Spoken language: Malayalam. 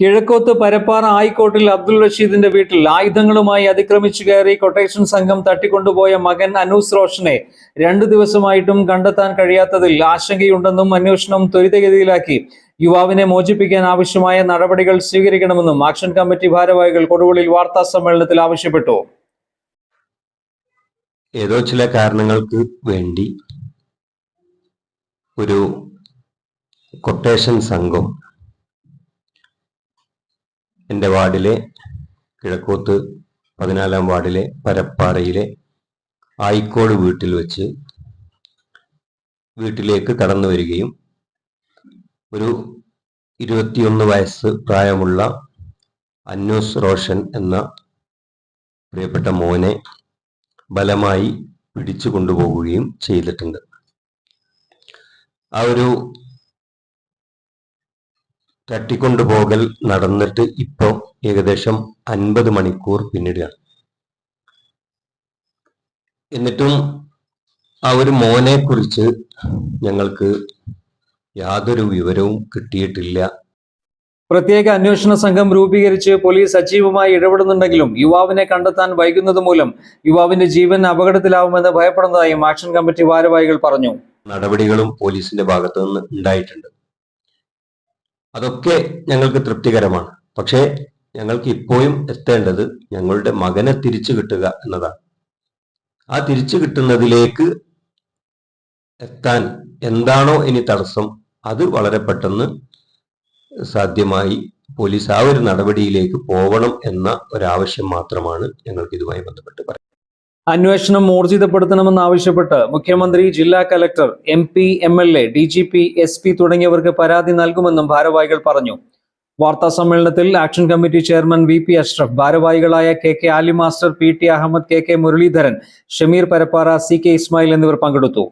കിഴക്കോത്ത് പരപ്പാറ ആയിക്കോട്ടിൽ അബ്ദുൾ റഷീദിന്റെ വീട്ടിൽ ആയുധങ്ങളുമായി അതിക്രമിച്ചു കയറി കൊട്ടേഷൻ സംഘം തട്ടിക്കൊണ്ടുപോയ മകൻ അനൂസ് റോഷനെ രണ്ടു ദിവസമായിട്ടും കണ്ടെത്താൻ കഴിയാത്തതിൽ ആശങ്കയുണ്ടെന്നും അന്വേഷണം ത്വരിതഗതിയിലാക്കി. യുവാവിനെ മോചിപ്പിക്കാൻ ആവശ്യമായ നടപടികൾ സ്വീകരിക്കണമെന്നും ആക്ഷൻ കമ്മിറ്റി ഭാരവാഹികൾ കൊടുവള്ളിയിൽ വാർത്താ സമ്മേളനത്തിൽ ആവശ്യപ്പെട്ടു. ഏതോ ചില കാരണങ്ങൾക്ക് വേണ്ടി ഒരു കൊട്ടേഷൻ സംഘം എന്റെ വാർഡിലെ കിഴക്കോത്ത് പതിനാലാം വാർഡിലെ പരപ്പാറയിലെ ആയിക്കോട് വീട്ടിൽ വെച്ച് വീട്ടിലേക്ക് കടന്നു വരികയും ഒരു ഇരുപത്തിയൊന്ന് വയസ്സ് പ്രായമുള്ള അന്നൂസ് റോഷൻ എന്ന പ്രിയപ്പെട്ട മോനെ ബലമായി പിടിച്ചു കൊണ്ടുപോകുകയും ചെയ്തിട്ടുണ്ട്. ആ ഒരു തട്ടിക്കൊണ്ടുപോകൽ നടന്നിട്ട് ഇപ്പോൾ ഏകദേശം അൻപത് മണിക്കൂർ പിന്നിടുകയാണ്. എന്നിട്ടും ആ ഒരു മോനെ കുറിച്ച് ഞങ്ങൾക്ക് യാതൊരു വിവരവും കിട്ടിയിട്ടില്ല. പ്രത്യേക അന്വേഷണ സംഘം രൂപീകരിച്ച് പോലീസ് സജീവമായി ഇടപെടുന്നുണ്ടെങ്കിലും യുവാവിനെ കണ്ടെത്താൻ വൈകുന്നത് മൂലം യുവാവിന്റെ ജീവൻ അപകടത്തിലാവുമെന്ന് ഭയപ്പെടുന്നതായും ആക്ഷൻ കമ്മിറ്റി ഭാരവാഹികൾ പറഞ്ഞു. നടപടികളും പോലീസിന്റെ ഭാഗത്തു നിന്ന് ഉണ്ടായിട്ടുണ്ട്. അതൊക്കെ ഞങ്ങൾക്ക് തൃപ്തികരമാണ്. പക്ഷേ ഞങ്ങൾക്ക് ഇപ്പോഴും എത്തേണ്ടത് ഞങ്ങളുടെ മകനെ തിരിച്ചു കിട്ടുക എന്നതാണ്. ആ തിരിച്ചു കിട്ടുന്നതിലേക്ക് എത്താൻ എന്താണോ ഇനി തടസ്സം അത് വളരെ പെട്ടെന്ന് സാധ്യമായി പോലീസ് ആ ഒരു നടപടിയിലേക്ക് പോകണം എന്ന ഒരാവശ്യം മാത്രമാണ് ഞങ്ങൾക്ക് ഇതുമായി ബന്ധപ്പെട്ട് പറയുന്നത് അന്വേഷണം ഊർജിതപ്പെടുത്തണമെന്നാവശ്യപ്പെട്ട് മുഖ്യമന്ത്രി ജില്ലാ collector M P M L A D G P S P തുടങ്ങിയവർക്ക് പരാതി നൽകുമെന്നും ഭാരവാഹികൾ പറഞ്ഞു. വാർത്താ സമ്മേളനത്തിൽ action committee chairman V P Ashraf ഭാരവാഹികളായ K K Ali master P T Ahmed K K Muraleedharan Shameer Parappara C K Ismail എന്നിവർ പങ്കെടുത്തു.